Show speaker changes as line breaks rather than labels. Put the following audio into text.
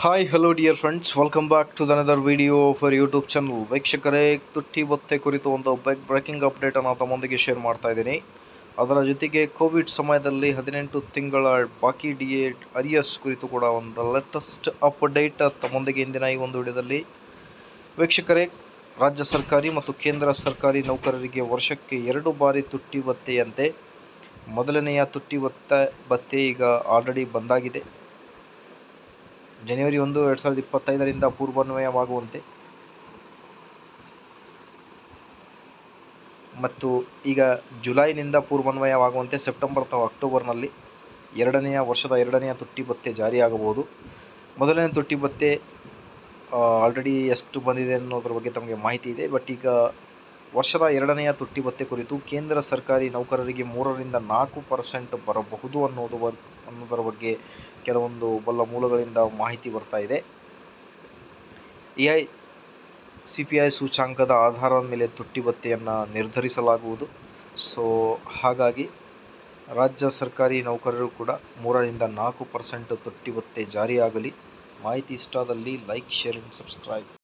Hi hello dear friends welcome back to another video for YouTube channel ವೀಕ್ಷಕರೇ, ತುಟ್ಟಿ ಭತ್ತೆ ಕುರಿತು ಒಂದು ಬೈಕ್ ಬ್ರೇಕಿಂಗ್ ಅಪ್ಡೇಟನ್ನು ತಮ್ಮೊಂದಿಗೆ ಶೇರ್ ಮಾಡ್ತಾ ಇದ್ದೀನಿ. ಅದರ ಜೊತೆಗೆ ಕೋವಿಡ್ ಸಮಯದಲ್ಲಿ ಹದಿನೆಂಟು ತಿಂಗಳ ಬಾಕಿ ಡಿ ಎ ಅರಿಯಸ್ ಕುರಿತು ಕೂಡ ಒಂದು ಲೇಟೆಸ್ಟ್ ಅಪ್ಡೇಟ್ ತಮ್ಮೊಂದಿಗೆ ಇಂದಿನ ಈ ಒಂದು ವಿಡಿಯೋದಲ್ಲಿ. ವೀಕ್ಷಕರೇ, ರಾಜ್ಯ ಸರ್ಕಾರಿ ಮತ್ತು ಕೇಂದ್ರ ಸರ್ಕಾರಿ ನೌಕರರಿಗೆ ವರ್ಷಕ್ಕೆ ಎರಡು ಬಾರಿ ತುಟ್ಟಿ ಬತ್ತೆಯಂತೆ. ಮೊದಲನೆಯ ತುಟ್ಟಿ ಭತ್ತ ಬತ್ತೆ ಈಗ ಆಲ್ರೆಡಿ ಬಂದಾಗಿದೆ. ಜನವರಿ ಒಂದು, ಎರಡು ಸಾವಿರದ ಇಪ್ಪತ್ತೈದರಿಂದ ಪೂರ್ವಾನ್ವಯವಾಗುವಂತೆ. ಮತ್ತು ಈಗ ಜುಲೈನಿಂದ ಪೂರ್ವಾನ್ವಯವಾಗುವಂತೆ ಸೆಪ್ಟೆಂಬರ್ ಅಥವಾ ಅಕ್ಟೋಬರ್ನಲ್ಲಿ ಎರಡನೆಯ ವರ್ಷದ ಎರಡನೆಯ ತುಟ್ಟಿ ಭತ್ಯೆ ಜಾರಿಯಾಗಬಹುದು. ಮೊದಲನೇ ತುಟ್ಟಿ ಭತ್ತೆ ಆಲ್ರೆಡಿ ಎಷ್ಟು ಬಂದಿದೆ ಅನ್ನೋದ್ರ ಬಗ್ಗೆ ತಮಗೆ ಮಾಹಿತಿ ಇದೆ. ಬಟ್ ಈಗ ವರ್ಷದ ಎರಡನೆಯ ತುಟ್ಟಿ ಭತ್ತೆ ಕುರಿತು ಕೇಂದ್ರ ಸರ್ಕಾರಿ ನೌಕರರಿಗೆ ಮೂರರಿಂದ ನಾಲ್ಕು ಪರ್ಸೆಂಟ್ ಬರಬಹುದು ಅನ್ನೋದು ಅನ್ನೋದರ ಬಗ್ಗೆ ಕೆಲವೊಂದು ಬಲ್ಲ ಮೂಲಗಳಿಂದ ಮಾಹಿತಿ ಬರ್ತಾ ಇದೆ. ಎಐ ಸಿ ಪಿ ಐ ಸೂಚ್ಯಾಂಕದ ಆಧಾರದ ಮೇಲೆ ತುಟ್ಟಿ ಭತ್ತೆಯನ್ನು ನಿರ್ಧರಿಸಲಾಗುವುದು. ಸೊ, ಹಾಗಾಗಿ ರಾಜ್ಯ ಸರ್ಕಾರಿ ನೌಕರರು ಕೂಡ ಮೂರರಿಂದ ನಾಲ್ಕು ಪರ್ಸೆಂಟ್ ತುಟ್ಟಿ ಭತ್ತೆ ಜಾರಿಯಾಗಲಿ. ಮಾಹಿತಿ ಇಷ್ಟಾದಲ್ಲಿ ಲೈಕ್, ಶೇರ್ ಆ್ಯಂಡ್ ಸಬ್ಸ್ಕ್ರೈಬ್.